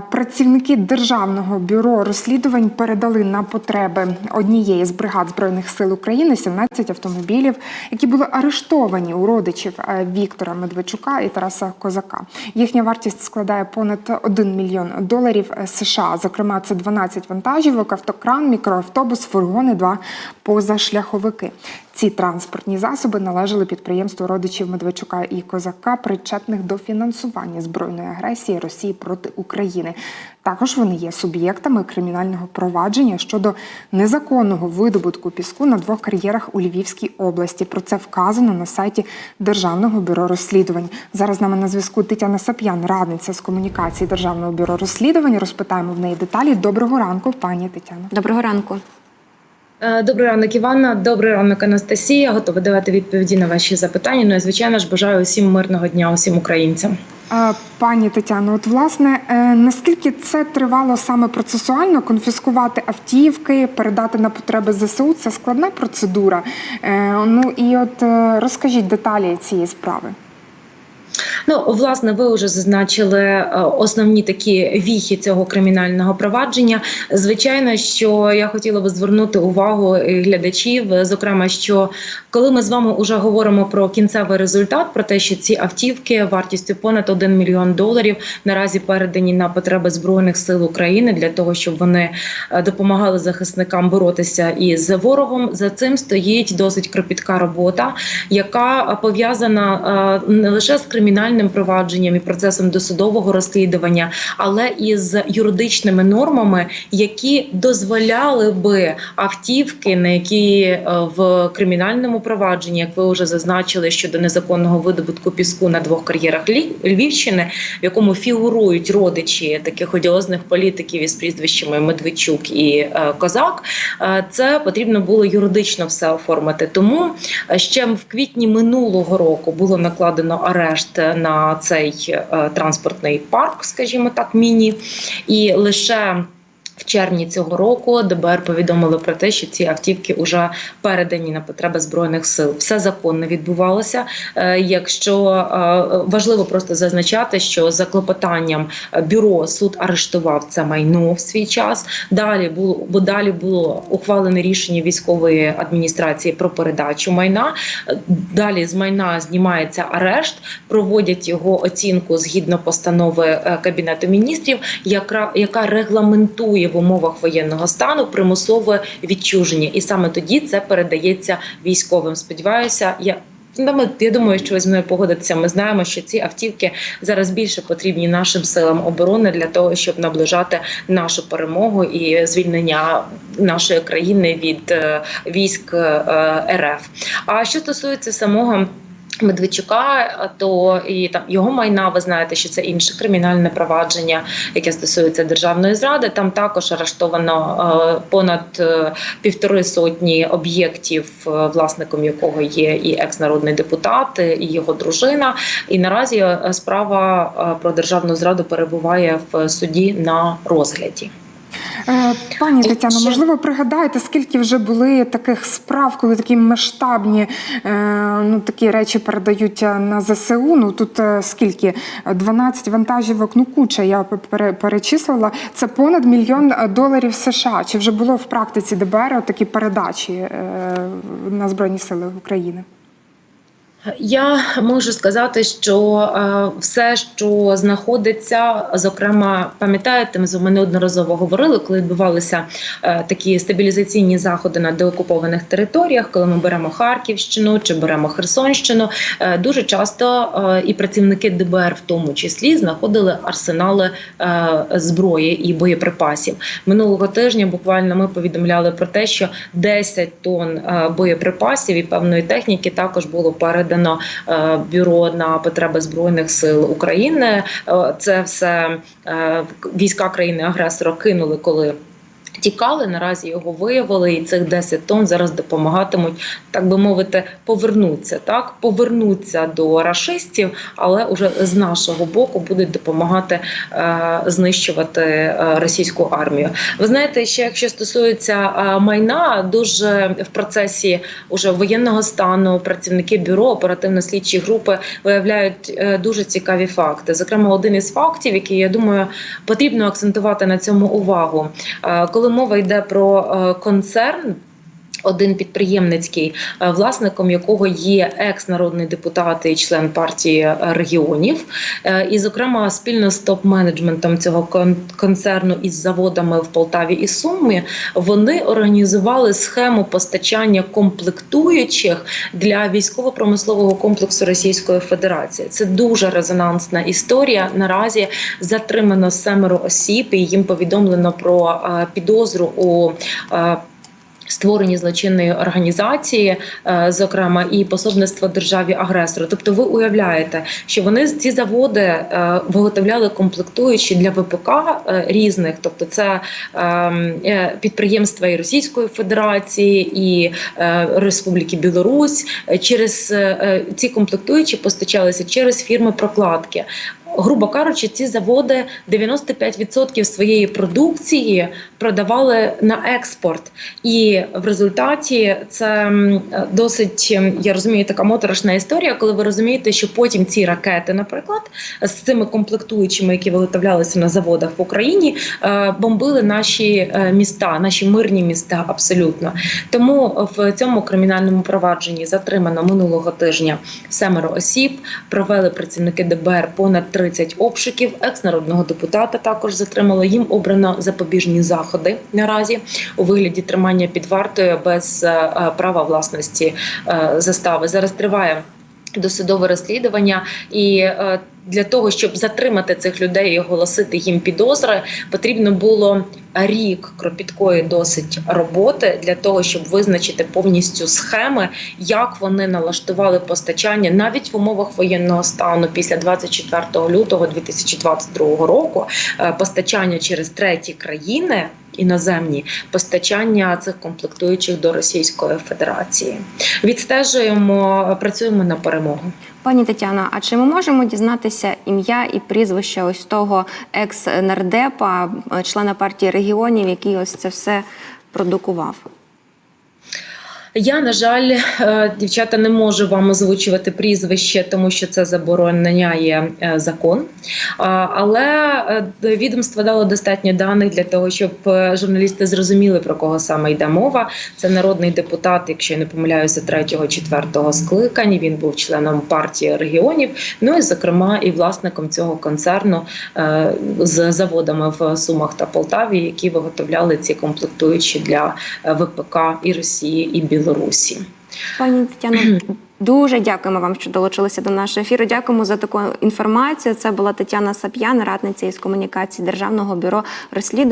Працівники державного бюро розслідувань передали на потреби однієї з бригад збройних сил України 17 автомобілів, які були арештовані у родичів е, Віктора Медведчука і Тараса Козака. Їхня вартість складає понад 1 мільйон доларів е, США. Зокрема, це 12 вантажівок, автокран, мікроавтобус, фургони, два позашляховики. Ці транспортні засоби належали підприємству родичів Медведчука і Козака, причетних до фінансування збройної агресії Росії проти України. Також вони є суб'єктами кримінального провадження щодо незаконного видобутку піску на двох кар'єрах у Львівській області. Про це вказано на сайті Державного бюро розслідувань. Зараз з нами на зв'язку Тетяна Сап'ян, радниця з комунікації Державного бюро розслідувань. Розпитаємо в неї деталі. Доброго ранку, пані Тетяно. Доброго ранку. Е, Добрий ранок, Івана. Добрий ранок, Анастасія. Готова давати відповіді на ваші запитання. Ну і звичайно ж бажаю усім мирного дня, усім українцям. Пані Тетяно, от власне е, наскільки це тривало саме процесуально, конфіскувати автівки, передати на потреби ЗСУ це складна процедура. Е, Ну і от е, розкажіть деталі цієї справи. Ну, власне, ви вже зазначили е, основні такі віхи цього кримінального провадження. Звичайно, що я хотіла би звернути увагу е, глядачів, е, зокрема, що коли ми з вами вже говоримо про кінцевий результат, про те, що ці автівки вартістю понад 1 мільйон доларів наразі передані на потреби збройних сил України для того, щоб вони допомагали захисникам боротися із ворогом. За цим стоїть досить кропітка робота, яка пов'язана не лише з кримінальним провадженням і процесом досудового розслідування, але і з юридичними нормами, які дозволяли би автівки, на які е, в кримінальному провадженні, як ви вже зазначили, щодо незаконного видобутку піску на двох кар'єрах Львівщини, в якому фігурують родичі таких одіозних політиків із прізвищами Медведчук і е, Козак, е, це потрібно було юридично все оформити. Тому ще в квітні минулого року було накладено арешт на цей е, транспортний парк, скажімо так, міні, і лише. В червні цього року ДБР повідомили про те, що ці автівки вже передані на потреби збройних сил. Все законно відбувалося. Е, Якщо е, важливо просто зазначати, що за клопотанням бюро суд арештував це майно в свій час. Далі було бо далі було ухвалене рішення військової адміністрації про передачу майна. Далі з майна знімається арешт, проводять його оцінку згідно постанови е, кабінету міністрів, яка, яка регламентує в умовах воєнного стану примусове відчуження, і саме тоді це передається військовим. Сподіваюся, я. Ну, ми- Я думаю, що ви зі мною погодитеся. Ми знаємо, що ці автівки зараз більше потрібні нашим силам оборони для того, щоб наближати нашу перемогу і звільнення нашої країни від е, військ е, РФ. А що стосується самого. Медведчука, то і там його майна, ви знаєте, що це інше кримінальне провадження, яке стосується державної зради. Там також арештовано е, понад е, півтори сотні об'єктів, е, власником якого є і екс-народний депутат, і його дружина. І наразі справа про державну зраду перебуває в суді на розгляді. Е, Пані Тетяно, можливо, пригадаєте, скільки вже були таких справ, коли такі масштабні е, ну, такі речі передають е, на ЗСУ. Ну тут скільки? 12 вантажівок, ну куча, я пере- перечислила. Це понад мільйон доларів США. Чи вже було в практиці ДБР такі передачі на Збройні Сили України? Я можу сказати, що е, все, що знаходиться, зокрема, пам'ятаєте, ми неодноразово говорили, коли відбувалися е, такі стабілізаційні заходи на деокупованих територіях, коли ми беремо Харківщину чи беремо Херсонщину. е, дуже часто і працівники ДБР, в тому числі, знаходили арсенали зброї і боєприпасів. Минулого тижня буквально ми повідомляли про те, що 10 тонн боєприпасів і певної техніки також було передано е, бюро на потреби збройних сил України. Е, Це все е, війська країни агресора кинули, коли. Тікали, наразі його виявили, і цих 10 тонн зараз допомагатимуть, так би мовити, повернуться, так повернуться до рашистів, але уже з нашого боку будуть допомагати е, знищувати е, російську армію. Ви знаєте, ще якщо стосується е, майна, дуже в процесі уже воєнного стану працівники бюро оперативно-слідчі групи виявляють е, дуже цікаві факти. Зокрема, один із фактів, який я думаю потрібно акцентувати на цьому увагу. Е, Коли мова йде про е, концерн. Один підприємницький, е, власником якого є екс-народний депутат і член партії е, регіонів, Е, і, зокрема, спільно з топ-менеджментом цього концерну із заводами в Полтаві і Сумі, вони організували схему постачання комплектуючих для військово-промислового комплексу Російської Федерації. Це дуже резонансна історія. Наразі затримано семеро осіб, і їм повідомлено про підозру у. Створені злочинної організації, е, зокрема, і пособництво державі агресору. Тобто, ви уявляєте, що вони ці заводи е, виготовляли комплектуючі для ВПК е, різних, тобто це ем, підприємства і Російської Федерації, і Республіки Білорусь. Через ці комплектуючі постачалися через фірми прокладки. Грубо кажучи, ці заводи 95% своєї продукції продавали на експорт, і в результаті це досить я розумію, така моторошна історія, коли ви розумієте, що потім ці ракети, наприклад, з цими комплектуючими, які виготовлялися на заводах в Україні, е, бомбили наші е, міста, наші мирні міста абсолютно. Тому в цьому кримінальному провадженні затримано минулого тижня семеро осіб. Провели працівники ДБР понад 30 обшуків. Екс-народного депутата також затримали. Їм обрано запобіжні заходи наразі у вигляді тримання під вартою без е, е, права власності е, застави. Зараз триває. Досудове розслідування, і е, для того, щоб затримати цих людей і оголосити їм підозри, потрібно було рік кропіткої досить роботи для того, щоб визначити повністю схеми, як вони налаштували постачання навіть в умовах воєнного стану після 24 лютого 2022 року. е, Постачання через треті країни. Іноземні постачання цих комплектуючих до Російської Федерації відстежуємо, працюємо на перемогу. Пані Тетяна, а чи ми можемо дізнатися ім'я і прізвище ось того екс-нардепа, е, члена партії регіонів, який ось це все продукував? Я, на жаль, е, дівчата, не можу вам озвучувати прізвище, тому що це забороняє е, закон. Але е, відомство дало достатньо даних для того, щоб журналісти зрозуміли, про кого саме йде мова. Це народний депутат, якщо я не помиляюся, третього четвертого скликань. Він був членом партії регіонів. Ну і зокрема, і власником цього концерну з заводами в Сумах та Полтаві, які виготовляли ці комплектуючі для ВПК і Росії і Білорусі. Пані Тетяно, дуже дякуємо вам, що долучилися до нашого ефіру. Дякуємо за таку інформацію. Це була Тетяна Сап'ян, радниця із комунікації Державного бюро розслідувань.